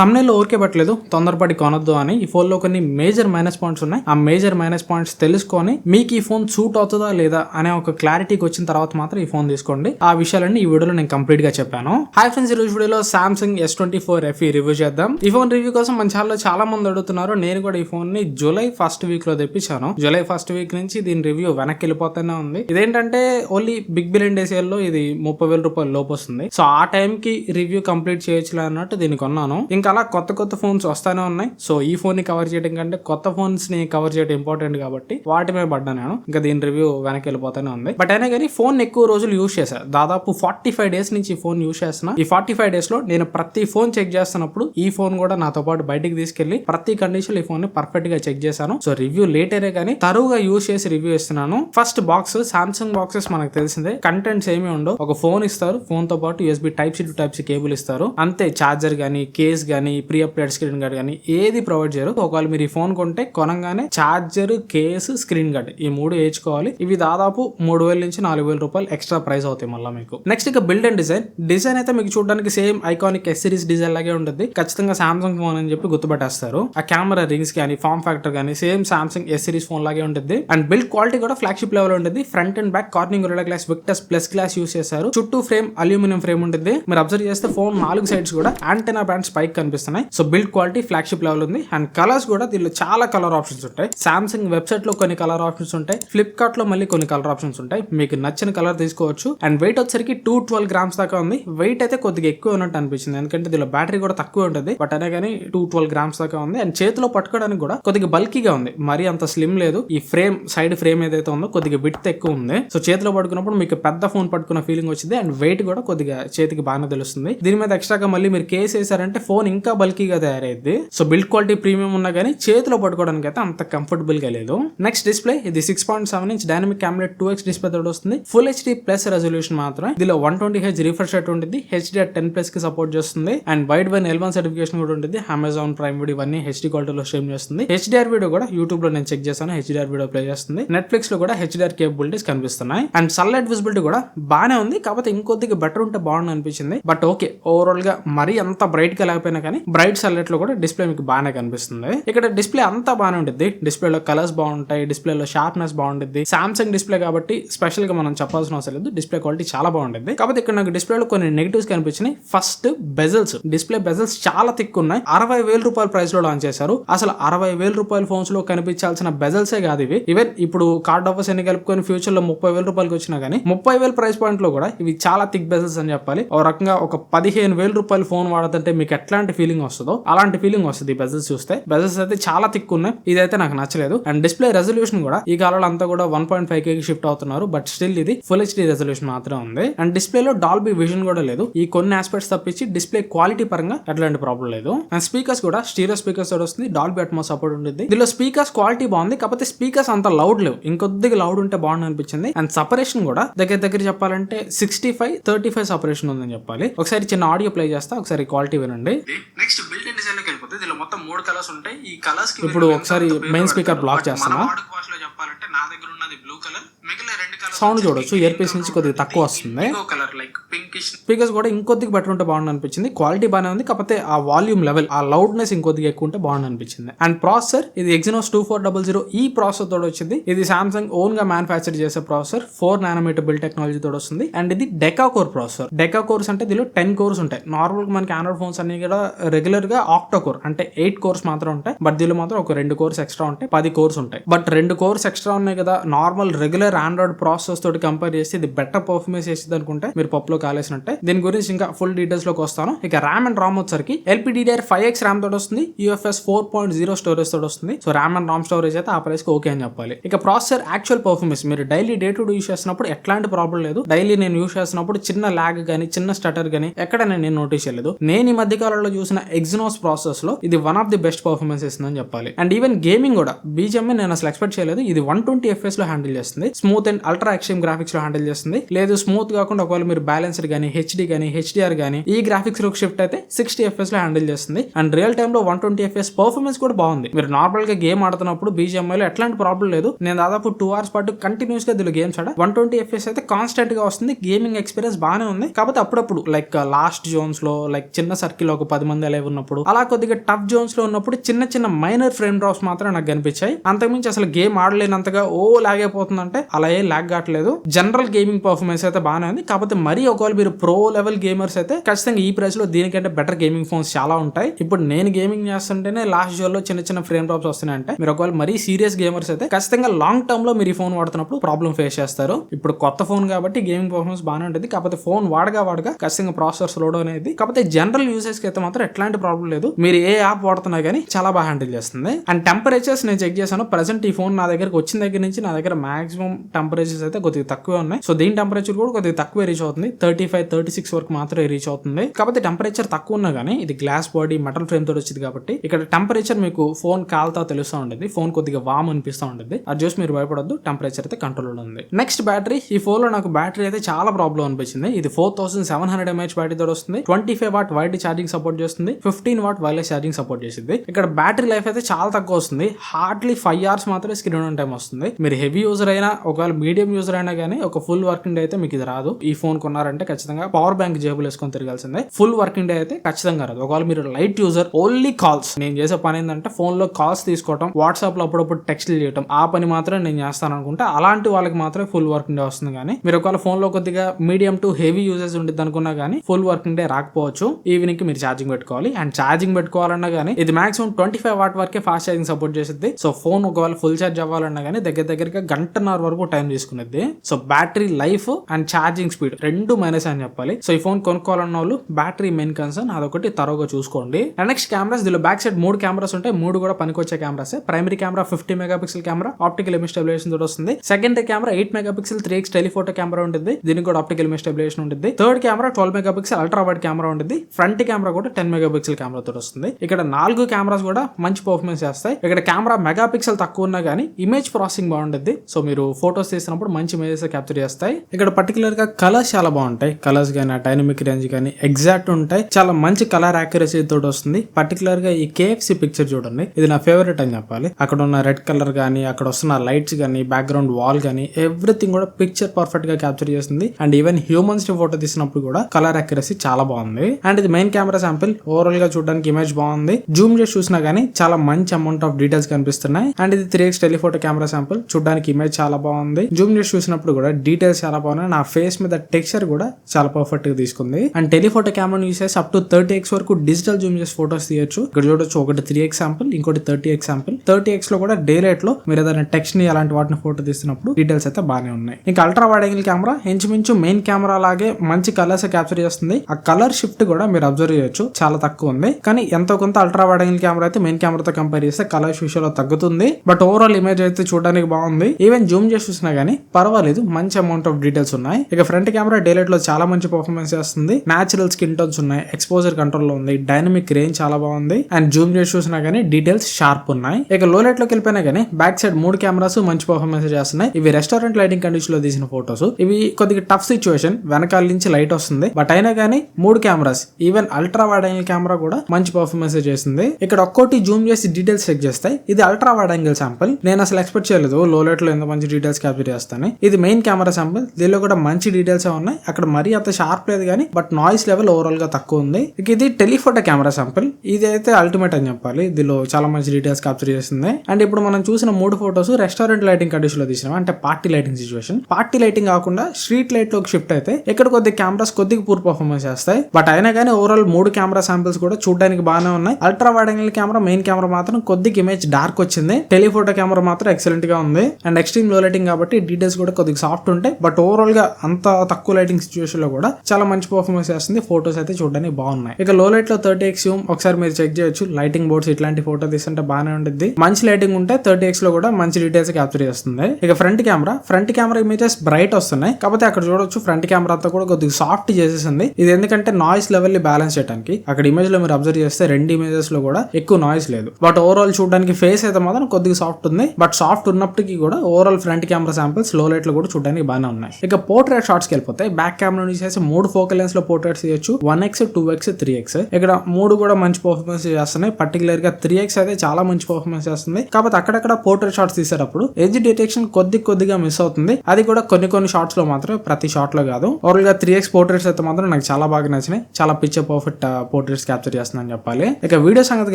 తమ్నేలో ఊరికే పట్టలేదు తొందరపడి కొనొద్దు అని. ఈ ఫోన్లో కొన్ని మేజర్ మైనస్ పాయింట్స్ ఉన్నాయి. ఆ మేజర్ మైనస్ పాయింట్స్ తెలుసుకొని మీకు ఈ ఫోన్ సూట్ అవుతుందా లేదా అనే ఒక క్లారిటీకి వచ్చిన తర్వాత మాత్రం ఈ ఫోన్ తీసుకోండి. ఆ విషయాలన్నీ ఈ వీడియోలో నేను కంప్లీట్గా చెప్పాను. హాయ్ ఫ్రెండ్స్ ఈ రోజు వీడియోలో Samsung S twenty four F review చేద్దాం. ఈ ఫోన్ రివ్యూ కోసం మన ఛానల్లో చాలా మంది అడుగుతున్నారు. నేను కూడా ఈ ఫోన్ని జూలై ఫస్ట్ వీక్లో తెప్పించాను. జూలై ఫస్ట్ వీక్ నుంచి దీని రివ్యూ వెనక్కి వెళ్ళిపోతూనే ఉంది. ఇదేంటంటే ఓన్లీ బిగ్ బిలియన్ డేస్లో ఇది ముప్పై వేల రూపాయల లోపు వస్తుంది. సో ఆ టైం కి రివ్యూ కంప్లీట్ చేయొచ్చులే అన్నట్టు దీన్ని కొన్నాను. ఇంకా చాలా కొత్త కొత్త ఫోన్స్ వస్తానే ఉన్నాయి. సో ఈ ఫోన్ని కవర్ చేయడం కంటే కొత్త ఫోన్స్ని కవర్ చేయడం ఇంపార్టెంట్ కాబట్టి వాటి మీద పడ్డా నేను. ఇంకా దీని రివ్యూ వెనక్కి వెళ్ళిపోతానే ఉంది. బట్ అయినా కానీ ఫోన్ ఎక్కువ రోజులు యూస్ చేశా. దాదాపు ఫార్టీ ఫైవ్ డేస్ నుంచి ఈ ఫోన్ యూస్ చేస్తున్నా. ఈ ఫార్టీ ఫైవ్ డేస్లో నేను ప్రతి ఫోన్ చెక్ చేస్తున్నప్పుడు ఈ ఫోన్ కూడా నాతో పాటు బయటికి తీసుకెళ్ళి ప్రతి కండిషన్ ఈ ఫోన్ని పర్ఫెక్ట్గా చెక్ చేశాను. సో రివ్యూ లేటరే కానీ తరువుగా యూస్ చేసి రివ్యూ ఇస్తున్నాను. ఫస్ట్ బాక్స్ సామ్సంగ్ బాక్సెస్ మనకు తెలిసిందే. కంటెంట్స్ ఏమి ఉండవు. ఒక ఫోన్ ఇస్తారు. ఫోన్తో పాటు USB type C to type C cable ఇస్తారు. అంతే చార్జర్ గానీ కేస్ గానీ కానీ ప్రీ అప్డేట్ స్క్రీన్ గార్డ్ కానీ ఏది ప్రొవైడ్ చేయరు. ఒకవేళ మీరు ఈ ఫోన్ కొంటే కొనంగానే చార్జర్ కేసు స్క్రీన్ గార్డ్ ఈ మూడు వేయించుకోవాలి. ఇవి దాదాపు మూడు వేల నుంచి నాలుగు వేల రూపాయలు ఎక్స్ట్రా ప్రైస్ అవుతాయి మళ్ళీ మీకు. నెక్స్ట్ ఇక బిల్డ్ అండ్ డిజైన్. డిజైన్ అయితే మీకు చూడడానికి same iconic S series design లాగే ఉంటుంది. ఖచ్చితంగా సామ్సంగ్ ఫోన్ అని చెప్పి గుర్తుపట్టేస్తారు. ఆ కెమెరా రింగ్స్ కానీ ఫామ్ ఫ్యాక్టర్ కానీ same Samsung S series phone లాగే ఉంటుంది. అండ్ బిల్డ్ క్వాలిటీ కూడా ఫ్లాగ్షిప్ లెవెల్ ఉంటుంది. Front and back Corning Gorilla Glass Victus plus glass use చేశారు చుట్టూ ఫ్రేమ్ అల్యూమినియం ఫ్రేమ్ ఉంటుంది. మీరు అబ్జర్వ్ చేస్తే ఫోన్ నాలుగు సైడ్స్ కూడా యాంటెనా బ్రాండ్ స్పైక్ కనిపిస్తున్నాయి. So build quality flagship level ఉంది. అండ్ కలర్స్ కూడా దీనిలో చాలా కలర్ ఆప్షన్స్ ఉంటాయి. సామ్సంగ్ వెబ్సైట్లో కొన్ని కలర్ ఆప్షన్స్ ఉంటాయి. ఫ్లిప్కార్ట్లో మళ్ళీ కొన్ని కలర్ ఆప్షన్స్ ఉంటాయి. మీకు నచ్చిన కలర్ తీసుకోవచ్చు. అండ్ వెయిట్ వచ్చరికి టూ ట్వెల్వ్ గ్రామ్స్ దాకా ఉంది. వెయిట్ అయితే కొద్దిగా ఎక్కువ ఉన్నట్టు అనిపించింది ఎందుకంటే దీనిలో బ్యాటరీ కూడా తక్కువ ఉంటుంది. బట్ అనే కానీ టూ ట్వెల్వ్ గ్రామ్స్ దాకా ఉంది. అండ్ చేతిలో పట్టుకోవడానికి కూడా కొద్దిగా బల్కీగా ఉంది. మరి అంత స్లిమ్ లేదు. ఈ ఫ్రేమ్ సైడ్ ఫ్రేమ్ ఏదైతే ఉందో కొద్దిగా బిట్ ఎక్కువ ఉంది. సో చేతిలో పట్టుకున్నప్పుడు మీకు పెద్ద ఫోన్ పట్టుకున్న ఫీలింగ్ వచ్చింది. అండ్ వెయిట్ కూడా కొద్దిగా చేతికి బాగానే తెలుస్తుంది. దీని మీద ఎక్స్ట్రాగా మళ్ళీ మీరు కేస్ వేసారంటే ఫోన్ ఇంకా బల్కీగా తయారైద్ది. సో బిల్డ్ క్వాలిటీ ప్రీమియం ఉన్నా కానీ చేతిలో పట్టుకోవడానికి అయితే అంత కంఫర్టబుల్గా లేదు. నెక్స్ట్ డిస్ప్లే ఇది six point seven inch dynamic camera two X display తోటి వస్తుంది. ఫుల్ హెచ్డి ప్లస్ రెజల్యూషన్ మాత్రమే. దీనిలో one twenty H refresh rate ఉంటుంది. హెచ్డిఆర్ టెన్ ప్లస్కి సపోర్ట్ చేస్తుంది. And wide one L one certification కూడా ఉంటుంది. అమెజాన్ ప్రైమ్ వీడియో ఇవన్నీ హెచ్డి క్వాలిటీలో స్ట్రీమ్ చేస్తుంది. హెచ్డిఆర్ వీడియో కూడా యూట్యూబ్లో నేను చెక్ చేశాను. హెచ్డిఆర్ వీడియో ప్లే చేస్తుంది. నెట్ఫ్లిక్స్లో కూడా హెచ్డిఆర్ కేపబిలిటీస్ కనిపిస్తున్నాయి. అండ్ సన్లైట్ విజిబిలిటీ కూడా బాగానే ఉంది. కాకపోతే ఇంకొద్దిగా బెటర్ ఉంటే బాగుంది అనిపించింది. బట్ ఓకే ఓవరాల్గా మరీ అంత బ్రైట్గా లేకపోయినా కానీ బ్రైట్ సన్లైట్లో కూడా డిస్ప్లే మీకు బాగానే కనిపిస్తుంది. ఇక్కడ డిస్ప్లే అంతా బాగానే ఉంటుంది డిస్ప్లేలో కలర్స్ బాగుంటాయి డిస్ప్లేలో షార్ప్నెస్ బాగుంటుంది సామ్సంగ్ డిస్ప్లే కాబట్టి స్పెషల్గా మనం చెప్పాల్సిన అవసరం లేదు. డిస్ప్లే క్వాలిటీ చాలా బాగుంటుంది కాబట్టి ఇక్కడ నాకు డిస్ప్లేలో కొన్ని negatives కనిపించినాయి. First bezels. Display bezels చాలా థిక్ ఉన్నాయి. అరవై వేల రూపాయల ప్రైస్లో లాంచ్ చేశారు. అసలు అరవై వేల రూపాయల ఫోన్స్లో కనిపించాల్సిన బెజల్సే కాదు ఇవి. ఈవెన్ ఇప్పుడు కార్డ్ ఆఫర్స్ ఎన్ని కలుపుకొని ఫ్యూచర్లో ముప్పై వేల రూపాయలకి వచ్చినా కానీ ముప్పై వేల ప్రైస్ పాయింట్లో కూడా ఇవి చాలా థిక్ బెజల్స్ అని చెప్పాలి. ఒక రకంగా ఒక పదిహేను వేల రూపాయల ఫోన్ వాడదంటే మీకు ఎట్లాంటి ఫీలింగ్ వస్తుందో అలాంటి ఫీలింగ్ వస్తుంది బెజల్స్ చూస్తే. బెజల్స్ అయితే చాలా థిక్ ఉన్నాయి. ఇదైతే నాకు నచ్చలేదు. అండ్ డిస్ప్లే రెజల్యూషన్ కూడా ఈ కాలంలో అంతా కూడా వన్ పాయింట్ ఫైవ్ కేకి షిఫ్ట్ అవుతున్నారు. బట్ స్టిల్ ఇది ఫుల్ హెచ్డి రెజల్యూషన్ మాత్రమే ఉంది. అండ్ డిస్ప్లేలో డాల్బీ విజన్ కూడా లేదు. ఈ కొన్ని ఆస్పెక్ట్స్ తప్పించి డిస్ప్లే క్వాలిటీ పరంగా ఎట్లాంటి ప్రాబ్లం లేదు. అండ్ స్పీకర్స్ కూడా స్టీరియో స్పీకర్స్ తోటి వస్తుంది. డాల్బీ అట్మో సపోర్ట్ ఉంటుంది దీనిలో స్పీకర్స్ క్వాలిటీ బాగుంది. కాకపోతే స్పీకర్స్ అంత లౌడ్ లేవు. ఇంకొద్దిగా లౌడ్ ఉంటే బాగుంది అనిపించింది. అండ్ సపరేషన్ కూడా దగ్గర దగ్గర చెప్పాలంటే sixty five thirty five separation ఉందని చెప్పాలి. ఒకసారి చిన్న ఆడియో ప్లే చేస్తా. ఒకసారి క్వాలిటీ వినండి. నెక్స్ట్ బిల్డ్ అండ్ డిజైన్లోకి వెళ్ళిపోతుంది దీనిలో మొత్తం మూడు కలర్స్ ఉంటాయి. ఈ కలర్స్ ఇప్పుడు ఒకసారి మెయిన్ స్పీకర్ బ్లాక్ చేస్తున్నా భాషలో చెప్పాలంటే నా దగ్గర ఉన్నది బ్లూ కలర్ మిగిలిన రెండు సౌండ్ చూడొచ్చు. ఇయర్ పీస్ నుంచి కొద్దిగా తక్కువ వస్తుంది. కలర్ లైక్ పింకిష్ స్పీకర్స్ కూడా ఇంకొద్దిగా బెటర్ ఉంటే బాగుంది అనిపించింది. క్వాలిటీ బాగానే ఉంది కాకపోతే ఆ వాల్యూమ్ లెవెల్ ఆ లౌడ్నెస్ ఇంకొద్దిగా ఎక్కువ ఉంటే బాగుంది అనిపించింది. అండ్ ప్రాసెసర్ ఇది Exynos two four double zero ఈ ప్రాసెసర్ తోడు వచ్చింది. ఇది సామ్సంగ్ ఓన్గా మ్యానుఫాక్చర్ చేసే processor four nanometre build technology తోడు వస్తుంది. అండ్ ఇది deca core processor deca cores అంటే దీనిలో టెన్ కోర్స్ ఉంటాయి. నార్మల్గా మనకి ఆండ్రాయిడ్ ఫోన్స్ అన్ని కూడా రెగ్యులర్గా ఆక్టో కోర్ అంటే ఎయిట్ కోర్స్ మాత్రం ఉంటాయి. బట్ దీనిలో మాత్రం ఒక రెండు కోర్స్ ఎక్స్ట్రా ఉంటాయి. పది కోర్స్ ఉంటాయి. బట్ రెండు కోర్స్ ఎక్స్ట్రా ఉన్నాయి కదా నార్మల్ రెగ్యులర్ ఆండ్రాయిడ్ ప్రాసెస్ తోటి కంపేర్ చేస్తే ఇది బెటర్ పర్ఫార్మెన్స్ చేసింది అనుకుంటే మీరు పప్పులో కాలేసినట్టే. దీని గురించి ఇంకా ఫుల్ డీటెయిల్స్లోకి వస్తాను. ఇక ర్యామ్ అండ్ రామ్ వచ్చరికి ఎల్పిడిఆర్ ఫైవ్ ఎక్స్ ర్యామ్ తోటి వస్తుంది UFS four point zero storage తోటి వస్తుంది. So RAM and RAM storage అయితే ఆ ప్రైస్కి ఓకే అని చెప్పాలి. ఇక ప్రాసెసర్ యాక్చువల్ పర్ఫార్మెన్స్ మీరు daily day to day use చేసినప్పుడు ఎట్లాంటి ప్రాబ్లం లేదు. డైలీ నేను యూస్ చేస్తున్నప్పుడు చిన్న ల్యాగ్ కానీ చిన్న స్టటర్ కానీ ఎక్కడ నేను నోటీస్ చేయలేదు. నేను ఈ మధ్య కాలంలో చూసిన ఎగ్జినోస్ ప్రాసెస్లో ఇది one of the best performance ఇస్తుందని చెప్పాలి. అండ్ ఈవెన్ గేమింగ్ కూడా బీజిఎంఏ నేను అసలు ఎక్స్పెక్ట్ చేయలేదు. ఇది వన్ ట్వంటీ ఎఫ్ఎస్లో హ్యాండిల్ చేస్తుంది. స్మూత్ అండ్ అల్ట్రా ఎక్స్ట్రీమ్ గ్రాఫిక్స్లో హ్యాండిల్ చేస్తుంది. లేదు స్మూత్ కాకుండా ఒకవేళ మీరు బ్యాలెన్స్డ్ కానీ హెచ్డి కానీ హెచ్డిఆర్ కానీ ఈ గ్రాఫిక్స్లోకి షిఫ్ట్ అయితే సిక్స్టీ ఎఫ్ఎస్లో హ్యాండిల్ చేస్తుంది. అండ్ రియల్ టైమ్లో వన్ ట్వంటీ ఎఫ్ఎస్ పర్ఫార్మెన్స్ కూడా బాగుంది. మీరు నార్మల్గా గేమ్ ఆడుతున్నప్పుడు BGMI లో ఎట్లాంటి ప్రాబ్లం లేదు. నేను దాదాపు టూ అవర్స్ పాటు కంటిన్యూస్గా దీనిలో గేమ్స్ ఆడ. వన్ ట్వంటీ ఎఫ్ఎస్ అయితే కాన్స్టెంట్గా వస్తుంది. గేమింగ్ ఎక్స్పీరియన్స్ బాగానే ఉంది. కాకపోతే అప్పుడప్పుడు లైక్ లాస్ట్ జోన్స్లో లైక్ చిన్న సర్కిల్ ఒక పది మంది అలా ఉన్నప్పుడు అలా కొద్దిగా టఫ్ జోన్స్లో ఉన్నప్పుడు చిన్న చిన్న మైనర్ ఫ్రేమ్ డ్రాప్స్ మాత్రం నాకు కనిపించాయి. అంతకుమించి అసలు గేమ్ ఆడలేనంతగా ఓ లాగ్ అయిపోతుందంటే అలా ఏ లాగ్ కావట్లేదు జనరల్ గేమింగ్ పర్ఫార్మెన్స్ అయితే బాగానే ఉంది. కాకపోతే మరీ ఒకవేళ మీరు ప్రో లెవెల్ గేమర్స్ అయితే ఖచ్చితంగా ఈ ప్రైస్లో దీనికంటే బెటర్ గేమింగ్ ఫోన్స్ చాలా ఉంటాయి. ఇప్పుడు నేను గేమింగ్ చేస్తుంటేనే లాస్ట్ జోర్లో చిన్న చిన్న ఫ్రేమ్ డ్రాప్స్ వస్తున్నాయంటే మీరు ఒకవేళ మరీ సీరియస్ గేమర్స్ అయితే ఖచ్చితంగా లాంగ్ టర్మ్లో మీరు ఈ ఫోన్ వాడుతున్నప్పుడు ప్రాబ్లం ఫేస్ చేస్తారు. ఇప్పుడు కొత్త ఫోన్ కాబట్టి గేమింగ్ పర్ఫార్మెన్స్ బాగానే ఉంటుంది. కాకపోతే ఫోన్ వాడగా వాడగా ఖచ్చితంగా ప్రాసెసర్ స్లో డౌన్ అనేది కాకపోతే జనరల్ యూసేజ్కి అయితే మాత్రం ఎట్లాంటి ప్రాబ్లం లేదు. మీరు ఏ యాప్ వాడుతున్నా కానీ చాలా బాగా హ్యాండిల్ చేస్తుంది. అండ్ టెంపరేచర్స్ నేను చెక్ చేశాను. ప్రజెంట్ ఈ ఫోన్ నా దగ్గరకు వచ్చిన దగ్గర నుంచి నా దగ్గర మాక్సిమం టెంపరేచర్స్ అయితే కొద్దిగా తక్కువే ఉన్నాయి. సో దీని టెంపరేచర్ కూడా కొద్దిగా తక్కువ రీచ్ అవుతుంది. థర్టీ ఫైవ్ థర్టీ సిక్స్ వరకు మాత్రమే రీచ్ అవుతుంది. కాకపోతే టెంపరేచర్ తక్కువ ఉన్నా కానీ ఇది గ్లాస్ బాడీ మెటల్ ఫ్రేమ్ తోటి వచ్చింది కాబట్టి ఇక్కడ టెంపరేచర్ మీకు ఫోన్ కాల్తా తెలుస్తూ ఉంటుంది ఫోన్ కొద్దిగా వామ్ అనిపిస్తూ ఉంటుంది అది చూసి మీరు భయపడొద్దు టెంపరేచర్ అయితే కంట్రోల్ ఉంది. నెక్స్ట్ బ్యాటరీ ఈ ఫోన్లో నాకు బ్యాటరీ అయితే చాలా ప్రాబ్లం అనిపించింది. ఇది four thousand seven hundred MH battery తోటి వస్తుంది. Twenty five watt wired charging support చేస్తుంది. Fifteen watt wireless charging support చేసింది. ఇక్కడ బ్యాటరీ లైఫ్ అయితే చాలా తక్కువ వస్తుంది. హార్డ్లీ ఫైవ్ అవర్స్ మాత్రమే స్క్రీన్ ఆన్ టైం వస్తుంది. మీరు హెవీ యూజర్ అయినా ఒకవేళ మీడియం యూజర్ అయినా కానీ ఒక ఫుల్ వర్కింగ్ డే అయితే మీకు ఇది రాదు. ఈ ఫోన్ కొన్నారంటే ఖచ్చితంగా పవర్ బ్యాంక్ జేబులు వేసుకొని తిరగాల్సిందే. ఫుల్ వర్కింగ్ డే అయితే ఖచ్చితంగా రాదు. ఒకవేళ మీరు లైట్ యూజర్ ఓన్లీ కాల్స్ నేను చేసే పని ఏంటంటే ఫోన్లో కాల్స్ తీసుకోవడం వాట్సాప్లో అప్పుడప్పుడు టెక్స్ట్ చేయడం ఆ పని మాత్రం నేను చేస్తాను అనుకుంటే అలాంటి వాళ్ళకి మాత్రం ఫుల్ వర్కింగ్ డే వస్తుంది కానీ మీరు ఒకవేళ ఫోన్లో కొద్దిగా మీడియం టు హెవీ యూజెస్ ఉంటుంది అనుకున్నా కానీ ఫుల్ వర్కింగ్ డే రాకపోవచ్చు. ఈవినింగ్కి మీరు ఛార్జింగ్ పెట్టుకోవాలి. అండ్ ఛార్జింగ్ పెట్టుకోవాలన్నా కానీ ఇది మాక్సిమం ట్వంటీ ఫైవ్ వాట్ వరకే ఫాస్ట్ ఛార్జింగ్ సపోర్ట్ చేస్తుంది సో ఫోన్ ఒకవేళ ఫుల్ ఛార్జ్ అవ్వాలన్నా కానీ దగ్గర దగ్గరగా గంటన్నర వరకు టైం తీసుకునేది. So battery life and charging speed రెండు మైనస్ అని చెప్పాలి. సో ఈ ఫోన్ కొనుక్కోవాలన్న వాళ్ళు బ్యాటరీ మెయిన్ కన్సర్న్ అదొకటి తరోగా చూసుకోండి. నెక్స్ట్ కెమెరాస్ దీనిలో బ్యాక్ సైడ్ మూడు కెమెరాస్ ఉంటాయి. మూడు కూడా పనికొచ్చే cameras primary camera fifty megapixel camera optical image stabilisation తోటి వస్తుంది. Secondary camera eight megapixel three X telephoto camera ఉంటుంది దీనికి కూడా ఆప్టికల్ ఇమేజ్ స్టెబిలేషన్ ఉంటుంది third camera twelve mega pixel ultra wide camera ఉంటుంది ఫ్రంట్ కెమెరా కూడా టెన్ మెగాపిక్సెల్ కెమెరా తోటి వస్తుంది. ఇక్కడ నాలుగు కెమెరాస్ కూడా మంచి పర్ఫార్మెన్స్ చేస్తాయి. ఇక్కడ కెమెరా మెగా పిక్సెల్ తక్కువ ఉన్నా కానీ ఇమేజ్ ప్రాసెసింగ్ బాగుంటుంది సో మీరు ఫోటోస్ తీసినప్పుడు మంచి ఇమేజెస్ క్యాప్చర్ చేస్తాయి. ఇక్కడ పర్టికులర్గా కలర్స్ చాలా బాగుంటాయి. కలర్స్ కానీ డైనమిక్ రేంజ్ కానీ ఎగ్జాక్ట్ ఉంటాయి. చాలా మంచి కలర్ యాక్యురసీ తోటి వస్తుంది. పర్టికులర్గా ఈ కేఎఫ్సి పిక్చర్ చూడండి. ఇది నా ఫేవరెట్ అని చెప్పాలి. అక్కడ ఉన్న రెడ్ కలర్ కానీ అక్కడ వస్తున్న లైట్స్ కానీ బ్యాక్గ్రౌండ్ వాల్ కానీ ఎవ్రీథింగ్ కూడా పిక్చర్ పర్ఫెక్ట్గా క్యాప్చర్ చేస్తుంది. అండ్ ఈవెన్ హ్యూమన్స్ని ఫోటో తీసినప్పుడు కూడా కలర్ యాక్యురసీ చాలా బాగుంది. అండ్ ఇది మెయిన్ కెమెరా శాంపిల్ ఓవరాల్గా చూడడానికి ఇమేజ్ బాగుంది. జూమ్ చేసి చూసినా కానీ చాలా మంచి అమౌంట్ ఆఫ్ డీటెయిల్స్ కనిపిస్తున్నాయి. అండ్ ఇది three X telephoto camera sample చూడడానికి ఇమేజ్ చాలా బాగుంది. జూమ్ చేసి చూసినప్పుడు కూడా డీటెయిల్స్ చాలా బాగున్నాయి. నా ఫేస్ మీద టెక్స్చర్ కూడా చాలా పర్ఫెక్ట్గా తీసుకుంది. అండ్ టెలిఫోటో కెమెరా యూస్ చేసి అప్ టు థర్టీ ఎక్స్ వరకు డిజిటల్ జూమ్ చేసి ఫోటోస్ తీయచ్చు. ఇక్కడ చూడొచ్చు ఒకటి త్రీ ఎక్స్ ఇంకోటి థర్టీ ఎక్స్ థర్టీ ఎక్స్లో కూడా డే లైట్లో మీరు ఏదైనా టెక్స్ట్ని అలాంటి వాటిని ఫోటో తీస్తున్నప్పుడు డీటెయిల్స్ అయితే బాగానే ఉన్నాయి. ఇంకా అల్ట్రా వైడ్ యాంగిల్ కెమెరా ఇంచుమించు మెయిన్ కెమెరా లాగే మంచి కలర్స్ క్యాప్చర్ చేస్తుంది. ఆ కలర్ షిఫ్ట్ కూడా మీరు అబ్జర్వ్ చేయొచ్చు. చాలా తక్కువ ఉంది. కానీ ఎంతో కొంత అల్ట్రా వైడ్ యాంగిల్ కెమెరా అయితే మెయిన్ కెమెరాతో కంపేర్ చేస్తే కలర్స్ విషయంలో తగ్గుతుంది. బట్ ఓవరాల్ ఇమేజ్ అయితే చూడడానికి బాగుంది. ఈవెన్ జూమ్ చేసి చూసినా కానీ పర్వాలేదు మంచి అమౌంట్ ఆఫ్ డీటెయిల్స్ ఉన్నాయి. ఇక ఫ్రంట్ కెమెరా డేలైట్లో చాలా మంచి పర్ఫార్మెన్స్ చేస్తుంది. న్యాచురల్ స్కిన్ టోన్స్ ఉన్నాయి ఎక్స్పోజర్ కంట్రోల్లో ఉంది డైనమిక్ రేంజ్ చాలా బాగుంది. అండ్ జూమ్ చేసి చూసినా కానీ డీటెయిల్స్ షార్ప్ ఉన్నాయి. ఇక లో లైట్లోకి వెళ్ళిపోయినా కానీ బ్యాక్ సైడ్ మూడు కెమెరాస్ మంచి పర్ఫార్మెన్స్ చేస్తున్నాయి. ఇవి రెస్టారెంట్ లైటింగ్ కండిషన్లో తీసిన ఫోటోస్ ఇవి కొద్దిగా టఫ్ సిచ్యువేషన్ వెనకాల నుంచి లైట్ వస్తుంది. బట్ అయినా కానీ మూడు cameras even ultra wide angle camera కూడా మంచి పర్ఫార్మెన్స్ చేసింది ఇక్కడ ఒక్కోటి జూమ్ చేసి డీటెయిల్స్ చెక్ చేస్తాయి. ఇది అల్ట్రా వైడ్ యాంగిల్ శాంపుల్ నేను అసలు ఎక్స్పెక్ట్ చేయలేదు లో లైట్లో ఎంత మంచి డీటెయిల్స్ క్యాప్చర్ చేస్తాను ఇది మెయిన్ కెమెరా శాంపుల్ దీనిలో కూడా మంచి డీటెయిల్స్ ఉన్నాయి. అక్కడ మరీ అంత షార్ప్ లేదు కానీ బట్ నాయిస్ లెవెల్ ఓవరాల్గా తక్కువ ఉంది. ఇక ఇది టెలిఫోటో కెమెరా శాంపుల్ ఇది అయితే అల్టిమేట్ అని చెప్పాలి. దీనిలో చాలా మంచి డీటెయిల్స్ క్యాప్చర్ చేస్తుంది అండ్ ఇప్పుడు మనం చూసిన మూడు ఫోటోస్ రెస్టారెంట్ లైటింగ్ కండిషన్లో తీసినాం. అంటే party lighting situation party lighting కాకుండా స్ట్రీట్ లైట్లోకి షిఫ్ట్ అయితే ఇక్కడ కొద్ది కెమెరాస్ కొద్దిగా పూర్ పర్ఫార్మెన్స్ చేస్తాయి. బట్ అయినా కానీ ఓవరాల్ మూడు కెమెరా శాంపిల్స్ కూడా చూడడానికి బాగానే ఉన్నాయి. Ultra wide angle camera main camera మాత్రం కొద్దిగా ఇమేజ్ డార్క్ వచ్చింది. టెలిఫోటో కెమెరా మాత్రం ఎక్సలెంట్గా ఉంది. అండ్ ఎక్స్ట్రీమ్లో లైటింగ్ కాబట్టి డీటెయిల్స్ కూడా కొద్దిగా సాఫ్ట్ ఉంటాయి. బట్ ఓవరాల్గా అంత తక్కువ లైటింగ్ సిచువేషన్లో కూడా చాలా మంచి పర్ఫార్మెన్స్ చేస్తుంది. ఫోటోస్ అయితే చూడడానికి బాగున్నాయి. ఇక లో లైట్లో థర్టీ ఎక్స్ ఒకసారి మీరు చెక్ చేయొచ్చు. లైటింగ్ బోర్డ్స్ ఇట్లాంటి ఫోటో తీస్తుంటే బాగానే ఉంటుంది మంచి లైటింగ్ ఉంటే థర్టీ ఎక్స్లో కూడా మంచి డీటెయిల్స్ క్యాప్చర్ చేస్తుంది. ఇక front camera front camera images bright వస్తున్నాయి. కాకపోతే అక్కడ చూడొచ్చు ఫ్రంట్ కెమెరా అంతా కూడా కొద్దిగా సాఫ్ట్ చేసేసింది. ఇది ఎందుకంటే నాయిస్ లెవెల్ని బ్యాలెన్స్ చేయడానికి అక్కడ ఇమేజ్లో మీరు అబ్జర్వ్ చేస్తే రెండు ఇమేజెస్లో కూడా ఎక్కువ నాయిస్ లేదు. బట్ ఓవరాల్ చూడడానికి ఫేస్ అయితే మాత్రం కొద్దిగా సాఫ్ట్ ఉంది. బట్ సాఫ్ట్ ఉన్నప్పటికీ కూడా ఓవరాల్ ఫ్రంట్ కెమెరా శాంపిల్స్లో లైట్ కూడా చూడడానికి బాగానే ఉన్నాయి. ఇక పోర్ట్రేట్ షార్ట్స్కి వెళ్ళిపోతే బ్యాక్ కెమెరా నుంచి యూస్ చేసి మూడు ఫోకల్ లెన్స్లో పోర్ట్రేట్స్ చేయొచ్చు one x two x three x ఇక్కడ మూడు కూడా మంచి పర్ఫార్మెన్స్ చేస్తున్నాయి. పర్టికులర్గా త్రీ ఎక్స్ అయితే చాలా మంచి పర్ఫార్మెన్స్ చేస్తుంది. కాకపోతే అక్కడక్కడ పోర్ట్రేట్ షాట్స్ తీసేటప్పుడు ఎడ్జ్ డిటెక్షన్ కొద్ది కొద్దిగా మిస్ అవుతుంది. అది కూడా కొన్ని కొన్ని షార్ట్స్లో మాత్రమే ప్రతి షాట్లో కాదు. ఓవరాల్గా త్రీ ఎక్స్ పోర్ట్రేట్స్ అయితే మాత్రం నాకు చాలా బాగా నచ్చినాయి. చాలా పిక్చర్ పర్ఫెక్ట్ పోర్ట్రేట్స్ క్యాప్చర్ చేస్తుందని చెప్పాలి. ఇక వీడియో సంగతికి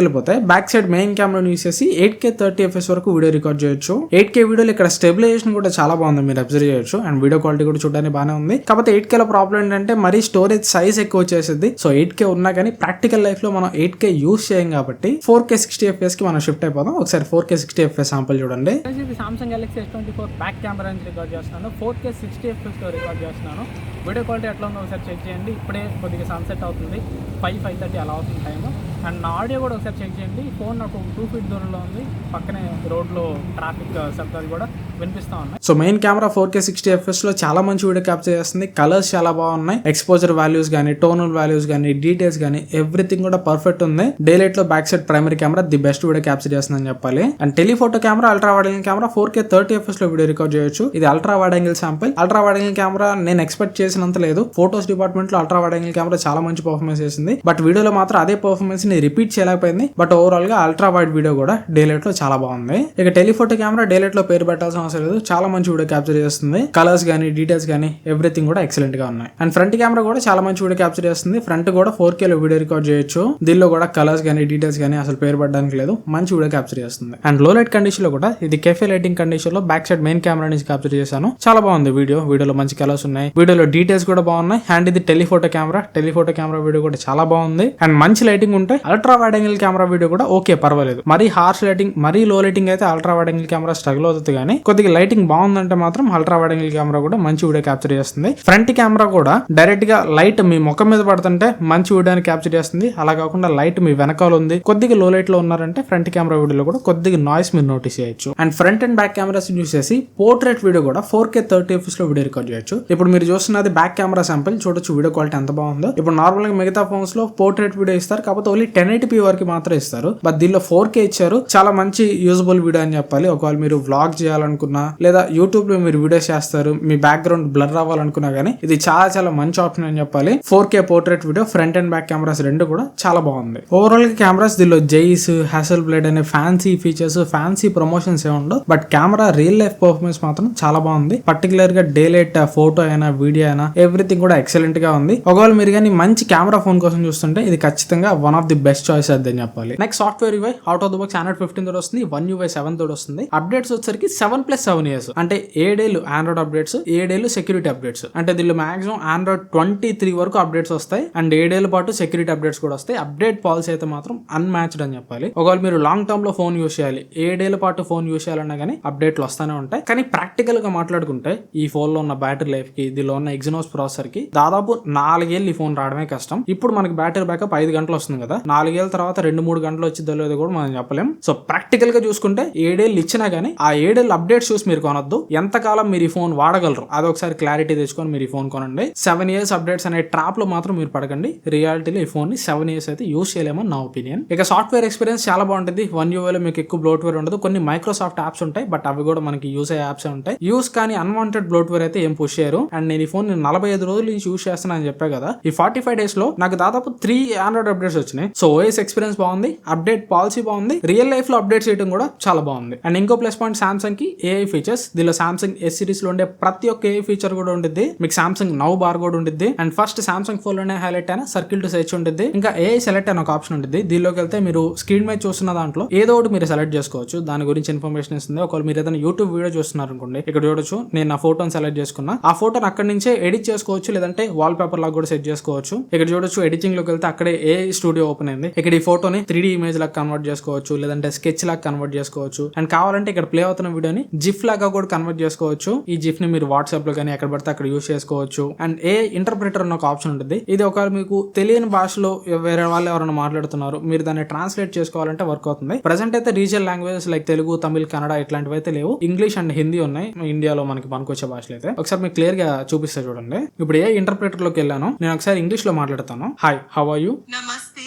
వెళ్ళిపోతే back side main camera use చేసి ఎయిట్ కే థర్టీ ఎఫ్ఎస్ వరకు వీడియో రికార్డ్ చేయొచ్చు. ఎయిట్ కే వీడియోలు ఇక్కడ స్టెబిలైజేషన్ కూడా చాలా బాగుంది. మీరు అబ్జర్వ్ చేయొచ్చు. అండ్ వీడియో క్వాలిటీ కూడా చూడడానికి బాగానే ఉంది. కాకపోతే ఎయిట్ కే లో ప్రాబ్లం ఏంటంటే మరీ స్టోరేజ్ సైజ్ ఎక్కువ వచ్చేసింది సో ఎయిట్ కే ఉన్నా కానీ ప్రాక్టికల్ లైఫ్లో మనం ఎయిట్ కే యూస్ చేయం కాబట్టి ఫోర్ కే సిక్స్టీ ఎఫ్ఎస్కి మనం షిఫ్ట్ అయిపోదాం. ఒకసారి four K sixty FS sample చూడండి. ఇది Samsung Galaxy S twenty four back camera నుంచి రికార్డ్ చేస్తున్నాను. ఫోర్ కే సిక్స్టీ ఎఫ్ఎస్లో రికార్డ్ చేస్తున్నాను. వీడియో క్వాలిటీ ఎట్లా ఉందో ఒకసారి చెక్ చేయండి. ఇప్పుడే కొద్దిగా సన్సెట్ అవుతుంది. ఫైవ్ ఫైవ్ థర్టీ అలా అవుతుంది టైం అండ్ నా ఆడియో కూడా ఒకసారి చెక్ చేయండి. ఫోన్ నాకు టూ ఫీట్ దూరంలో ఉంది. పక్కనే రోడ్లో ట్రాఫిక్ శబ్దాలు కూడా వినిపిస్తూ ఉన్నాయి. So main camera four K sixty ఎఫ్ఎస్లో చాలా మంచి వీడియో క్యాప్చర్ చేస్తుంది. కలర్స్ చాలా బాగున్నాయి. ఎక్స్పోజర్ వాల్యూస్ కానీ టోనల్ వాల్యూస్ కానీ డీటెయిల్స్ కానీ ఎవ్రీథింగ్ కూడా పర్ఫెక్ట్ ఉంది. డే లైట్లో back side primary camera the best video capture చేస్తుందని చెప్పాలి. And telephoto camera ultra wide angle camera four K thirty ఎఫ్ఎస్లో video record చేయొచ్చు. ఇది ultra wide angle sample ultra wide angle camera నేను expect చేసినంత లేదు. Photos డిపార్ట్మెంట్లో ultra wide angle camera చాలా మంచి పర్ఫార్మెన్స్ చేసింది. బట్ వీడియోలో మాత్రం అదే పర్ఫార్మెన్స్ని రిపీట్ చేయలేకపోయింది. బట్ ఓవరాల్గా అల్ట్రా వైడ్ వీడియో కూడా డేలైట్లో చాలా బాగుంది. ఇక టెలిఫోటో కెమెరా డేలైట్లో పేరు పెట్టాల్సిన అవసరం లేదు. చాలా మంచి వీడియో క్యాప్చర్ చేస్తుంది. కలర్స్ కానీ డీటెయిల్స్ కానీ ఎవ్రీథింగ్ కూడా ఎక్సలెంట్గా ఉన్నాయి. అండ్ ఫ్రంట్ కెమెరా కూడా చాలా మంచి వీడియో క్యాప్చర్ చేస్తుంది. ఫ్రంట్ కూడా ఫోర్ కేలో వీడియో రికార్డ్ చేయొచ్చు. దీనిలో కూడా కలర్స్ కానీ డీటెయిల్స్ కానీ అసలు పేరు పడడానికి లేదు. మంచి వీడియో క్యాప్చర్ చేస్తుంది. అండ్లో లైట్ కండిషన్లో కూడా ఇది కెఫే లైటింగ్ కండిషన్లో బ్యాక్ సైడ్ మెయిన్ కెమెరా నుంచి క్యాప్చర్ చేశాను. చాలా బాగుంది వీడియో వీడియోలో మంచి కలర్స్ ఉన్నాయి. వీడియోలో డీటెయిల్స్ కూడా బాగున్నాయి. అండ్ ఇది telephoto camera telephoto camera video కూడా చాలా బాగుంది. అండ్ మంచి లైటింగ్ ఉంటే ultra wide angle camera video కూడా ఓకే పర్వాలేదు. మరీ హార్ష్ లైటింగ్ మరీ లో లైటింగ్ అయితే ultra wide angle camera struggle అవుతుంది కానీ కొద్దిగా లైటింగ్ బాగుందంటే మాత్రం అల్ట్రా వైడ్ యాంగిల్ కెమెరా కూడా మంచి వీడియో క్యాప్చర్ చేస్తుంది. ఫ్రంట్ కెమెరా కూడా డైరెక్ట్గా లైట్ మీ ముఖం మీద పడుతుంటే మంచి వీడియోని క్యాప్చర్ చేస్తుంది. అలా కాకుండా లైట్ మీ వెనకాల ఉంది. కొద్దిగా లో లైట్లో ఉన్నారంటే ఫ్రంట్ కెమెరా వీడియోలో కూడా కొద్దిగా నాయిస్ మీరు నోటీస్ చేయొచ్చు. And front and back cameras use చేసి పోర్ట్రేట్ వీడియో కూడా ఫోర్ కే థర్టీ ఎఫ్ఎస్లో వీడియో రికార్డ్ చేయొచ్చు. ఇప్పుడు మీరు చూస్తున్నది బ్యాక్ కెమెరా శాంపిల్ చూడొచ్చు వీడియో క్వాలిటీ ఎంత బాగుందో. ఇప్పుడు నార్మల్గా మిగతా ఫోన్స్లో పోర్ట్రేట్ వీడియో ఇస్తారు. కాకపోతే ఓన్లీ టెన్ ఎయిటీ వరకు మాత్రం ఇస్తారు. బట్ దీనిలో ఫోర్ కే ఇచ్చారు. చాలా మంచి యూజబుల్ వీడియో అని చెప్పాలి. ఒకవేళ మీరు వ్లాగ్ చేయాలనుకున్నా లేదా యూట్యూబ్లో మీరు వీడియోస్ చేస్తారు మీ బ్యాక్గ్రౌండ్ బ్లర్ అవ్వాలనుకున్నా కానీ ఇది చాలా చాలా మంచి ఆప్షన్ అని చెప్పాలి. Four K portrait video front and back cameras రెండు కూడా చాలా బాగుంది. ఓవరాల్గా కెమెరాస్ దీనిలో జైస్ హ్యాసల్ బ్లేడ్ అనే ఫ్యాన్సీ ఫీచర్స్ ఫ్యాన్సీ ప్రమోషన్స్ ఏ ఉండవు. But camera real life performance మాత్రం చాలా బాగుంది. పర్టికులర్గా డే లైట్ ఫోటో అయినా వీడియో అయినా ఎవ్రీథింగ్ కూడా ఎక్సలెంట్గా ఉంది. ఒకవేళ మీరు కానీ మంచి కెమెరా ఫోన్ కోసం చూస్తుంటే ఇది ఖచ్చితంగా one of the best choice అని చెప్పాలి. Next software UI out of the box Android fifteen తోటి వస్తుంది వన్ యూఐ సెవెన్ తోటి వస్తుంది. అప్డేట్స్ వచ్చేసరికి సెవెన్ ప్లస్ సెవెన్ ఇయర్స్ అంటే ఏడేళ్ళు ఆండ్రాయిడ్ అప్డేట్స్ ఏడేళ్ళు సెక్యూరిటీ అప్డేట్స్ అంటే దీనిలో మాక్సిమం ఆండ్రాయిడ్ ట్వంటీ త్రీ వరకు అప్డేట్స్ వస్తాయి. అండ్ ఏడేళ్ళ పాటు సెక్యూరిటీ అప్డేట్స్ కూడా వస్తాయి. అప్డేట్ పాలసీ అయితే మాత్రం అన్మ్యాచ్డ్ అని చెప్పాలి. ఒకవేళ మీరు లాంగ్ టర్మ్లో ఫోన్ యూస్ చేయాలి ఏడేళ్ళ పాటు ఫోన్ యూస్ చేయాలన్నా కానీ అప్డేట్లు వస్తానే ఉంటాయి. కానీ ప్రాక్టికల్గా మాట్లాడుకుంటే ఈ ఫోన్లో ఉన్న బ్యాటరీ లైఫ్కి దీనిలో ఉన్న ఎగ్జినోస్ ప్రాసెసర్కి దాదాపు నాలుగేళ్ళు ఈ ఫోన్ రావడమే కష్టం. ఇప్పుడు మనకి బ్యాటరీ బ్యాకప్ ఐదు గంటలు వస్తుంది కదా. నాలుగేళ్ళ తర్వాత రెండు మూడు గంటలు వచ్చిందో లేదో కూడా మనం చెప్పలేం. సో ప్రాక్టికల్గా చూసుకుంటే ఏడేళ్ళు ఇచ్చినా కానీ ఆ ఏడేళ్ళు అప్డేట్స్ చూసి మీరు కొనొద్దు. ఎంతకాలం మీరు ఈ ఫోన్ వాడగలరు? అదొకసారి క్లారిటీ తెచ్చుకొని మీరు ఈ ఫోన్ కొనండి. సెవెన్ ఇయర్స్ అప్డేట్స్ అనే ట్రాప్లో మాత్రం మీరు పడకండి. రియాలిటీలో ఈ ఫోన్ని సెవెన్ ఇయర్స్ అయితే యూస్ చేయలేమని నా ఒపీనియన్ ఇక సాఫ్ట్వేర్ ఎక్స్పీరియన్స్ చాలా బాగుంటుంది. వన్ యూఏలో మీకు ఎక్కువ బ్లోట్వేర్ ఉండదు. కొన్ని మైక్రోసాఫ్ట్ యాప్స్ ఉంటాయి బట్ అవి కూడా మనకి యూస్ అయ్యే యాప్స్ ఉంటాయి. యూస్ కానీ అన్వాంటెడ్ బ్లోట్వేర్ అయితే ఏం పుష్ చేయరు. అండ్ నేను ఈ ఫోన్ నలభై ఐదు రోజులు నుంచి యూస్ చేస్తాను అని చెప్పా కదా. ఈ ఫార్టీ ఫైవ్ డేస్లో నాకు దాదాపు త్రీ ఆండ్రాయిడ్ అప్డేట్స్ వచ్చినాయి. సో ఓఎస్ ఎక్స్పీరియన్స్ బాగుంది. అప్డేట్ పాలసీ బాగుంది. రియల్ లైఫ్లో అప్డేట్ చేయడం కూడా చాలా బాగుంది. అండ్ ఇంకో ప్లస్ పాయింట్ సామ్సంగ్కి ఏఐ ఫీచర్స్ దీనిలో సామ్సంగ్ ఎస్ సిరీస్లో ఉండే ప్రతి ఒక్క ఏ ఫీచర్ కూడా ఉంటుంది మీకు సామ్సంగ్ నవ్ బార్ కూడా ఉంటుంది అండ్ ఫస్ట్ సామ్సంగ్ ఫోన్లోనే హైలైట్ అయిన సర్కిల్ టు సెర్చ్ ఉంటుంది ఇంకా ఏ సెలెక్ట్ అనే ఒక ఆప్షన్ ఉంటుంది దీనిలోకి వెళ్తే మీరు స్క్రీన్ మీద చూస్తున్న దాంట్లో ఏదో ఒకటి మీరు సెలెక్ట్ చేసుకోవచ్చు. దాని గురించి ఇన్ఫర్మేషన్ ఇస్తుంది. ఒకవేళ మీరు ఏదైనా యూట్యూబ్ వీడియో చూస్తున్నారు అనుకోండి ఇక్కడ చూడొచ్చు నేను నా ఫోటోని సెలెక్ట్ చేసుకున్నా. ఆ ఫోటోని అక్కడ నుంచే ఎడిట్ చేసుకోవచ్చు లేదంటే వాల్ పేపర్ లాగా కూడా సెట్ చేసుకోవచ్చు. ఇక్కడ చూడొచ్చు ఎడిటింగ్లోకి వెళ్తే అక్కడే ఏ స్టూడియో ఓపెన్ అయింది. ఇక్కడ ఈ ఫోటోని త్రీ ఇమేజ్ లాగా కన్వర్ట్ చేసుకోవచ్చు లేదంటే స్కెచ్ లాగా కన్వర్ట్ చేసుకోవచ్చు. అండ్ కావాలంటే ఇక్కడ ప్లే అవుతున్న వీడియోని జిఫ్ లాగా కూడా కన్వర్ట్ చేసుకోవచ్చు. చేసుకోవచ్చు. ఈ జిఫ్ని మీరు వాట్సాప్లో కానీ ఎక్కడ పడితే అక్కడ యూస్ చేసుకోవచ్చు. అండ్ ఏ ఇంటర్ప్రిటర్ అన్న ఒక ఆప్షన్ ఉంటుంది. ఇది ఒక మీకు తెలియని భాషలో వేరే వాళ్ళు ఎవరైనా మాట్లాడుతున్నారు మీరు దాన్ని ట్రాన్స్లేట్ చేసుకోవాలంటే వర్క్ అవుతుంది. ప్రెసెంట్ అయితే regional languages like Telugu Tamil Kannada ఇట్లాంటివి అయితే లేవు. ఇంగ్లీష్ అండ్ హిందీ ఉన్నాయి. ఇండియాలో మనకి పనికొచ్చే భాషలు అయితే. ఒకసారి మీకు క్లియర్గా చూపిస్తే చూడండి. ఇప్పుడు ఏ ఇంటర్ప్రిటర్లోకి వెళ్ళాను నేను ఒకసారి ఇంగ్లీష్లో మాట్లాడతాను. హాయ్ హౌ ఆర్ యూ నమస్తే.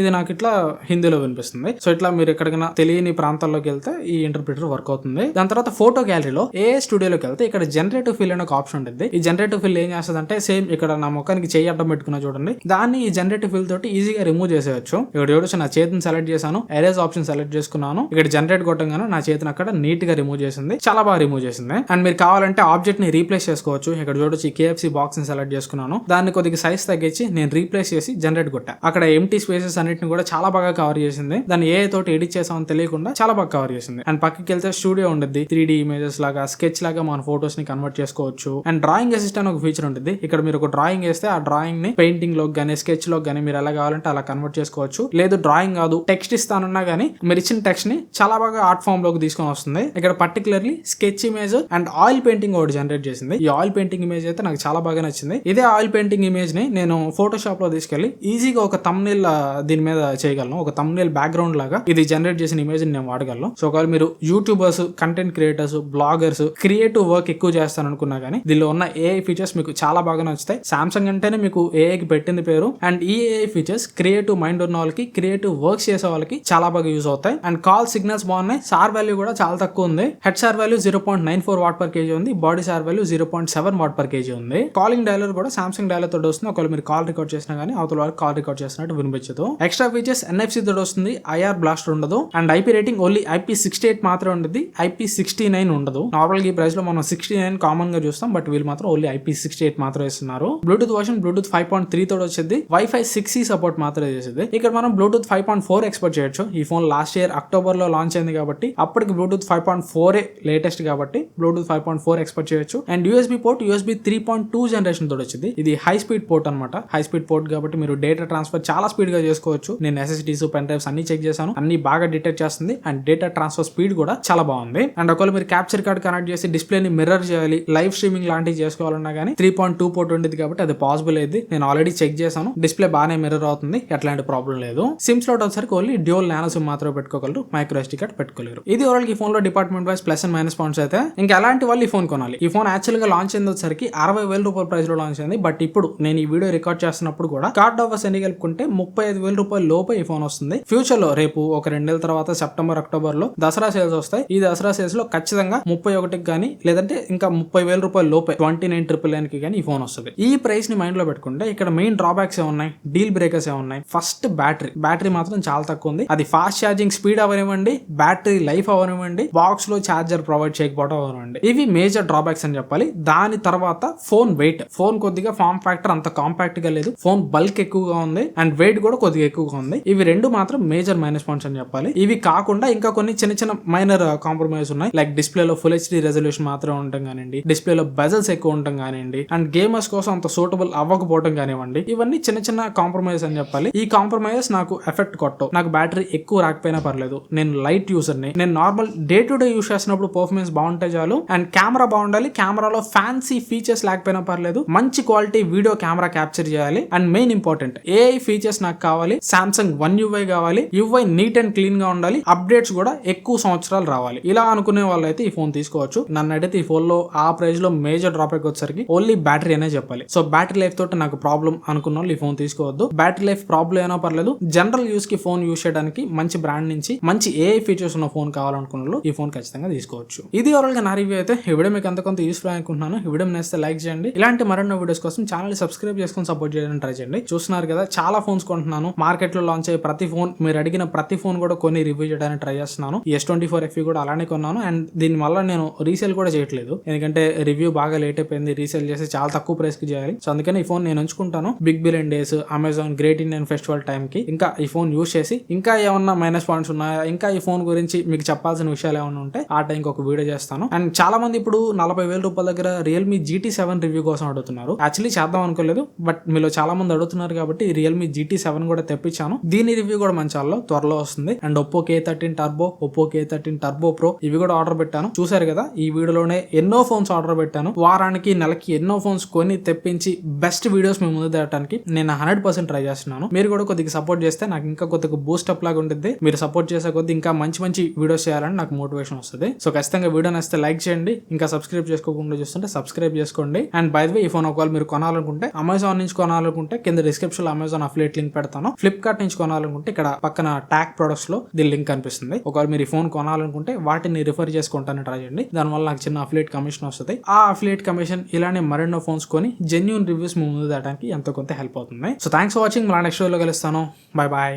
ఇది నాకు ఇట్లా హిందీలో వినిపిస్తుంది. సో ఇట్లా మీరు ఎక్కడికైనా తెలియని ప్రాంతాల్లోకి వెళ్తే ఈ ఇంటర్ప్రిటర్ వర్క్ అవుతుంది. దాని తర్వాత ఫోటో గ్యాలరీలో ఏ స్టూడియోలోకి వెళ్తే ఇక్కడ జనరేటివ్ ఫిల్ అనే ఒక ఆప్షన్ ఉంటుంది ఈ జనరేటివ్ ఫిల్ ఏం చేస్తుంది అంటే సేమ్ ఇక్కడ నా ముఖానికి చేయి అడ్డం పెట్టుకున్నా చూడండి. దాన్ని ఈ జనరేటివ్ ఫిల్ తోటి ఈజీగా రిమూవ్ చేసేయచ్చు. ఇక్కడ చూడొచ్చు నా చేతిని సెలెక్ట్ చేశాను ఎరేజ్ ఆప్షన్ సెలెక్ట్ చేసుకున్నాను. ఇక్కడ జనరేట్ కొట్టంగానే నా చేతిని అక్కడ నీట్గా రిమూవ్ చేసింది. చాలా బాగా రిమూవ్ చేసింది. అండ్ మీరు కావాలంటే ఆబ్జెక్ట్ని రీప్లేస్ చేసుకోవచ్చు. ఇక్కడ చూడొచ్చు కేఎఫ్సి బాక్స్ని సెలెక్ట్ చేసుకున్నాను. దాన్ని కొద్దిగా సైజ్ తగ్గించి నేను రీప్లేస్ చేసి జనరేట్ కొట్టా. అక్కడ ఎంటీ స్పేసెస్ అన్నిటిని కూడా చాలా బాగా కవర్ చేసింది. దాన్ని ఏ తోటి ఎడిట్ చేసామని తెలియకుండా చాలా బాగా కవర్ చేసింది. అండ్ పక్కకి వెళ్తే స్టూడియో ఉంటుంది త్రీ డి ఇమేజెస్ లాగా స్కెచ్ లాగా మన ఫోటోస్ని కన్వర్ట్ చేసుకోవచ్చు. అండ్ డ్రాయింగ్ అసిస్టెంట్ ఒక ఫీచర్ ఉంటుంది ఇక్కడ మీరు ఒక డ్రాయింగ్ వేస్తే ఆ డ్రాయింగ్ని పెయింటింగ్లో గానీ స్కెచ్లో గానీ మీరు ఎలా కావాలంటే అలా కన్వర్ట్ చేసుకోవచ్చు. లేదు డ్రాయింగ్ కాదు టెక్స్ట్ ఇస్తానన్నా గానీ మీరు ఇచ్చిన టెక్స్ట్ని చాలా బాగా ఆర్ట్ ఫామ్లోకి తీసుకొని వస్తుంది. ఇక్కడ particularly sketch image and oil painting ఒకటి జనరేట్ చేసింది. ఈ ఆయిల్ పెయింటింగ్ ఇమేజ్ అయితే నాకు చాలా బాగా నచ్చింది. ఇదే ఆయిల్ పెయింటింగ్ ఇమేజ్ని నేను ఫోటోషాప్లో తీసుకెళ్ళి ఈజీగా ఒక తమ్నేల్ దీని మీద చేయగలను. ఒక తమ్నేల్ బ్యాక్గ్రౌండ్ లాగా ఇది జనరేట్ చేసిన ఇమేజ్ నేను వాడగలను. సో ఒకవేళ మీరు YouTubers content creators bloggers creative work ఎక్కువ చేస్తాను అనుకున్నా కానీ దీనిలో ఉన్న ఏఐ ఫీచర్స్ మీకు చాలా బాగా నచ్చుతాయి. సామ్సంగ్ అంటేనే మీకు ఏఐకి పెట్టింది పేరు. అండ్ ఈ ఏఐ ఫీచర్స్ క్రియేటివ్ మైండ్ ఉన్న వాళ్ళకి క్రియేటివ్ వర్క్స్ చేసే వాళ్ళకి చాలా బాగా యూజ్ అవుతాయి. అండ్ కాల్ సిగ్నల్స్ బాగున్నాయి. సార్ వాల్యూ కూడా చాలా తక్కువ ఉంది. Head SAR value zero point nine four watt per KG ఉంది. Body SAR value zero point seven watt per KG ఉంది. కాలింగ్ డైలర్ కూడా సామ్సంగ్ డైలర్ తోటి వస్తుంది. ఒకవేళ మీరు కాల్ రికార్డ్ చేసినా కానీ అవతల వరకు కాల్ రికార్డ్ చేసినట్టు వినిపించదు. ఎక్స్ట్రా ఫీచర్స్ ఎన్ఎఫ్సి తోటి వస్తుంది ఐఆర్ బ్లాస్టర్ ఉండదు and IP rating only IP sixty eight మాత్రమే ఉంటుంది ఐపీ సిక్స్టీ నైన్ ఉండదు. నార్మల్ ఈ ప్రైస్లో మనం సిక్స్టీ నైన్ కామన్గా చూస్తాం బట్ వీళ్ళు మాత్రం ఓన్లీ ఐపీ సిక్స్టీ ఎయిట్ మాత్రం ఇస్తున్నారు. Bluetooth version Bluetooth five point three తోటి వచ్చింది వైఫై సిక్స్ ఈ సపోర్ట్ మాత్రమే చేసేది. ఇక్కడ మనం Bluetooth five point four expect చేయొచ్చు. ఈ ఫోన్ లాస్ట్ ఇయర్ అక్టోబర్లో లాంచ్ అయింది కాబట్టి అప్పటికి Bluetooth five point four latest కాబట్టి Bluetooth five point four expect చేయొచ్చు. And USB port USB three point two generation తోటి వచ్చింది. ఇది హై స్పీడ్ పోర్ట్ అనమాట హై స్పీడ్ పోర్ట్ కాబట్టి మీరు డేటా ట్రాన్స్ఫర్ చాలా స్పీడ్గా చేసుకోవచ్చు. నేను ఎస్ఎస్డీస్ పెన్ డ్రైవ్స్ అన్ని చెక్ చేశాను. అన్ని బాగా డిటెక్ట్ చేస్తుంది. అండ్ డేటా ట్రాన్స్ఫర్ స్పీడ్ కూడా చాలా బాగుంది. అండ్ ఒకవేళ మీరు క్యాప్చర్ కార్డ్ కనెక్ట్ చేసి డిస్ప్లే ని మిర్రర్ చేయాలి లైవ్ స్ట్రీమింగ్ లాంటివి చేసుకోవాలన్నా కానీ త్రీ పాయింట్ టూ పోర్ట్ ఉండేది కాబట్టి అది పాసిబుల్ అయింది నేను ఆల్రెడీ చెక్ చేశాను. డిస్ప్లే బాగానే మిర్రర్ అవుతుంది. ఎట్లాంటి ప్రాబ్లం లేదు. సిమ్ స్లాట్ వచ్చేసరికి ఓన్లీ డ్యూల్ నానో సిమ్ మాత్రమే పెట్టుకోగలరు. మైక్రో ఎస్టీ కార్డ్ పెట్టుకోలేరు. ఇది ఓవరాల్ ఈ ఫోన్లో department wise plus and minus points అయితే ఇంకా ఎలాంటి వాళ్ళు ఈ ఫోన్ కొనాలి? ఈ ఫోన్ యాక్చువల్గా లాంచ్ అయింది వచ్చేసరికి అరవై వేల రూపాయల ప్రైస్లో లాంచ్ అయింది. బట్ ఇప్పుడు నేను ఈ వీడియో రికార్డ్ చేస్తున్నప్పుడు కూడా కార్డ్ ఆఫర్స్ ఎన్ని కలుపుకుంటే ముప్పై ఐదు వేల రూపాయల లోపు ఈ ఫోన్ వస్తుంది. ఫ్యూచర్లో రేపు ఒక రెండు నెలల తర్వాత సెప్టెంబర్ అక్టోబర్లో దసరా సేల్స్ వస్తాయి. ఈ దసరా సేల్స్లో ఖచ్చితంగా ముప్పై ఒకటికి కానీ లేదంటే ఇంకా ముప్పై వేల రూపాయల లోపే ట్వంటీ నైన్ ట్రిపుల్ నైన్కి కానీ ఈ ఫోన్ వస్తుంది. ఈ ప్రైస్ని మైండ్లో పెట్టుకుంటే ఇక్కడ మెయిన్ డ్రాబ్యాక్స్ ఏమున్నాయి? ఉన్నాయి డీల్ బ్రేకర్స్ ఏ ఉన్నాయి ఫస్ట్ బ్యాటరీ. బ్యాటరీ మాత్రం చాలా తక్కువ ఉంది. అది ఫాస్ట్ ఛార్జింగ్ స్పీడ్ అవనివ్వండి బ్యాటరీ లైఫ్ అవనివ్వండి బాక్స్లో ఛార్జర్ ప్రొవైడ్ చేయకపోవడం అవనివ్వండి. ఇవి మేజర్ డ్రాబ్యాక్స్ అని చెప్పాలి. దాని తర్వాత ఫోన్ వెయిట్. ఫోన్ కొద్దిగా ఫామ్ ఫ్యాక్టర్ అంత కాంపాక్ట్గా లేదు. ఫోన్ బల్క్ ఎక్కువగా ఉంది. అండ్ వెయిట్ కూడా కొద్దిగా ఎక్కువగా ఉంది. ఇవి రెండు మాత్రం మేజర్ మైనస్ పాయింట్స్ అని చెప్పాలి. ఇవి కాకుండా ఇంకా కొన్ని చిన్న చిన్న మైనర్ కాంప్రమైజ్ uh, ఉన్నాయి. లైక్ డిస్ప్లేలో ఫుల్ హెచ్డి రెజల్యూషన్ మాత్రం ఉండటం కానివ్వండి. డిస్ప్లేలో బజల్స్ బెజల్స్ ఎక్కువ ఉండటం కానివ్వండి. అండ్ గేమర్స్ కోసం అంత సూటబుల్ అవ్వకపోవడం కానివ్వండి. ఇవన్నీ చిన్న చిన్న కాంప్రమైజ్ అని చెప్పాలి. ఈ కాంప్రమైజెస్ నాకు ఎఫెక్ట్ కొట్టవు. నాకు బ్యాటరీ ఎక్కువ రాకపోయినా పర్లేదు. నేను లైట్ యూజర్ని నేను normal day to day use చేసినప్పుడు పర్ఫార్మెన్స్ బాగుంటే చాలు. అండ్ కెమెరా బాగుండాలి. కెమెరాలో ఫ్యాన్సీ ఫీచర్స్ లేకపోయినా పర్లేదు. మంచి క్వాలిటీ వీడియో కెమెరా క్యాప్చర్ చేయాలి. And main important AI features నాకు కావాలి. సామ్సంగ్ వన్ యూఐ కావాలి యూఐ నీట్ అండ్ క్లీన్గా ఉండాలి అప్డేట్స్ కూడా ఎక్కువ సంవత్సరాలు రావాలి. ఇలా అనుకునే వాళ్ళైతే ఈ ఫోన్ తీసుకోవచ్చు. నన్ను అయితే ఈ ఫోన్లో ఆ ప్రైస్లో మేజర్ డ్రాప్ వచ్చేసరికి ఓన్లీ బ్యాటరీ అనే చెప్పాలి. సో బ్యాటరీ లైఫ్ తోటి నాకు ప్రాబ్లం అనుకున్న వాళ్ళు ఈ ఫోన్ తీసుకోవద్దు. బ్యాటరీ లైఫ్ ప్రాబ్లం అయినా పర్లేదు. జనరల్ యూస్కి ఫోన్ యూస్ చేయడానికి మంచి బ్రాండ్ నుంచి మంచి ఏ ఫీచర్స్ ఉన్న ఫోన్ కావాలనుకున్న వాళ్ళు ఈ ఫోన్ ఖచ్చితంగా తీసుకోవచ్చు. ఇది ఓవరాల్గా నా రివ్యూ అయితే ఈ వీడియో మీకు ఎంత కొంత యూస్ఫుల్ అనుకుంటున్నాను. ఈ వీడియో నేస్తే లైక్ చేయండి. ఇలాంటి మరెన్నో వీడియోస్ కోసం ఛానల్ సబ్స్క్రైబ్ చేసుకొని సపోర్ట్ చేయడానికి ట్రై చేయండి. చూస్తున్నారు కదా చాలా ఫోన్స్ కొంటున్నాను. మార్కెట్లో లాంచ్ అయ్యే ప్రతి ఫోన్ మీరు అడిగిన ప్రతి ఫోన్ కూడా కొన్ని రివ్యూ చేయడానికి ట్రై చేస్తున్నాను. ఎస్ ట్వంటీ ఫోర్ ఎఫ్ఈ కూడా అలానే కొన్నాను. అండ్ దీని వల్ల నేను రీసేల్ కూడా చేయట్లేదు. ఎందుకంటే రివ్యూ బాగా లేట్ అయిపోయింది. రీసేల్ చేసి చాలా తక్కువ ప్రైస్కి చేయాలి. సో అందుకని ఈ ఫోన్ నేను ఉంచుకుంటాను. Big Billion Days Amazon Great Indian Festival time కి. ఇంకా ఈ ఫోన్ యూస్ చేసి ఇంకా ఏమన్నా మైనస్ పాయింట్స్ ఉన్నాయా? ఇంకా ఈ ఫోన్ గురించి మీకు చెప్పాల్సిన విషయాలు ఏమైనా ఉంటే ఆ టైంకి ఒక వీడియో చేస్తాను. అండ్ చాలా మంది ఇప్పుడు నలభై వేల రూపాయల దగ్గర రియల్మీ జీటీ సెవెన్ రివ్యూ కోసం అడుగుతున్నారు. యాక్చువల్లీ చేద్దాం అనుకోలేదు. బట్ మీలో చాలా మంది అడుగుతున్నారు కాబట్టి రియల్మీ జీటీ సెవెన్ కూడా తెప్పించాను. దీని రివ్యూ కూడా మన ఛానల్లో త్వరలో వస్తుంది. And Oppo K thirteen turbo Oppo K thirteen turbo pro ఇవి కూడా ఆర్డర్ పెట్టాను. చూసారు కదా ఈ వీడియోలోనే ఎన్నో ఫోన్స్ ఆర్డర్ పెట్టాను. వారానికి నెలకి ఎన్నో ఫోన్స్ కొని తెప్పించి బెస్ట్ వీడియోస్ మేము ముందు తేయడానికి నేను హండ్రెడ్ పర్సెంట్ ట్రై చేస్తున్నాను. మీరు కూడా కొద్దిగా సపోర్ట్ చేస్తే నాకు ఇంకా కొద్దిగా బూస్ట్ అప్ లాగా ఉంటుంది మీరు సపోర్ట్ చేసే కొద్ది ఇంకా మంచి మంచి వీడియోస్ చేయాలని నాకు మోటివేషన్ వస్తుంది. సో ఖచ్చితంగా వీడియో నచ్చితే లైక్ చేయండి. ఇంకా సబ్స్క్రైబ్ చేసుకోకుండా చూస్తుంటే సబ్స్క్రైబ్ చేసుకోండి. అండ్ బై వే ఈ ఫోన్ ఒకవేళ మీరు కొనాలనుకుంటే అమెజాన్ నుంచి కొనాలనుకుంటే కింద డిస్క్రిప్షన్లో అమెజాన్ అఫ్లేట్ లింక్ పెడతాను. ఫ్లిప్కార్ట్ నుంచి కొనాలనుకుంటే ఇక్కడ పక్కన ట్యాక్ ప్రొడక్ట్స్లో దీని లింక్ కనిపిస్తుంది. ఒకవేళ మీరు ఈ ఫోన్ కొనాలనుకుంటే వాటిని రిఫర్ చేసుకుంటాను ట్రై చేయండి. దానివల్ల నాకు చిన్న అఫిలియేట్ కమిషన్ వస్తుంది. ఆ అఫిలియేట్ కమిషన్ ఇలానే మరెన్నో ఫోన్స్ కొని జెన్యున్ రివ్యూస్ ముందు దాటానికి ఎంతో కొంత హెల్ప్ అవుతుంది. సో థ్యాంక్స్ ఫర్ వాచింగ్ మళ్ళీ నెక్స్ట్ షోలో కలుస్తాను. Bye bye